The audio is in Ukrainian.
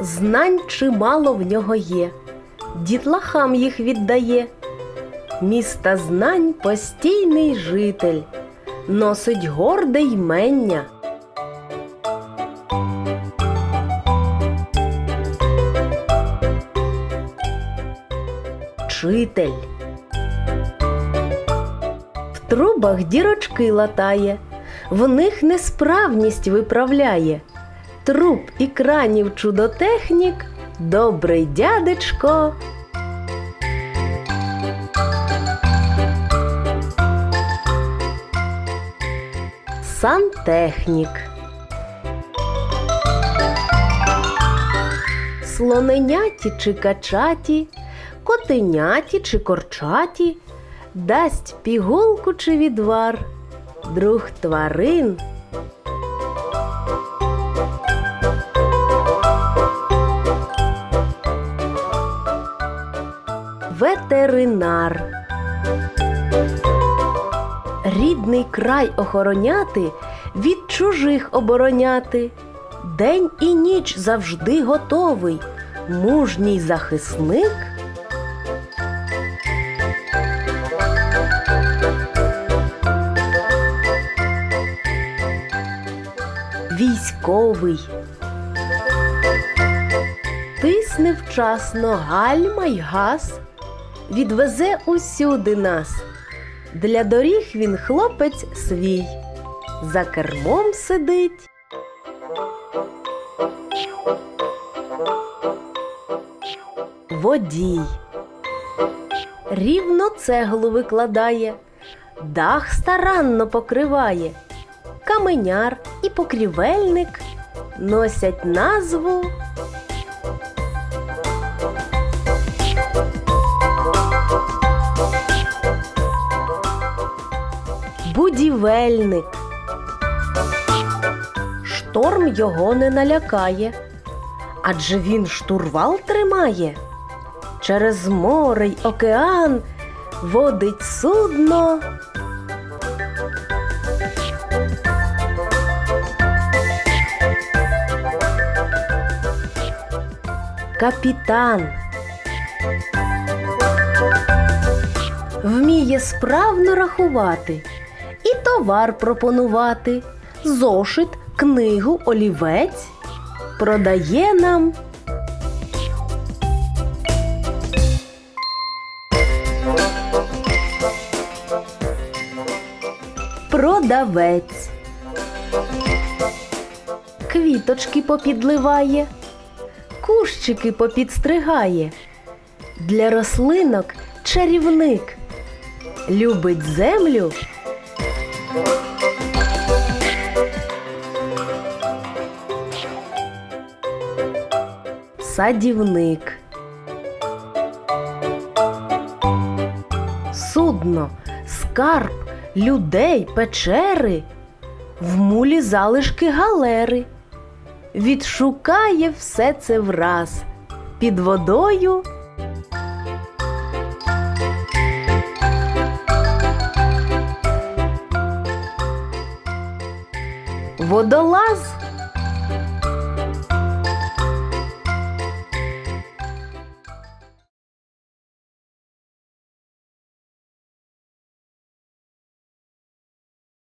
Знань чимало в нього є, дітлахам їх віддає. Міста знань постійний житель, носить горде ймення. В трубах дірочки латає, в них несправність виправляє. Труб і кранів чудотехнік, добрий дядечко. Сантехнік. Слоненяті чи качаті, котеняті чи корчаті, дасть пігулку чи відвар, друг тварин. Ветеринар. Рідний край охороняти, від чужих обороняти. День і ніч завжди готовий. Мужній захисник. Військовий. Тисне вчасно гальма й газ, відвезе усюди нас. Для доріг він хлопець свій, за кермом сидить. Водій. Рівно цеглу викладає, дах старанно покриває. Каменяр і покрівельник носять назву будівельник. Шторм його не налякає, адже він штурвал тримає. Через море й океан водить судно. Капітан. Вміє справно рахувати товар пропонувати, зошит, книгу, олівець продає нам. Продавець. Квіточки попідливає, кущики попідстригає. Для рослинок чарівник любить землю. Садівник. Судно, скарб, людей, печери, в мулі залишки галери. Відшукає все це враз під водою. Водолаз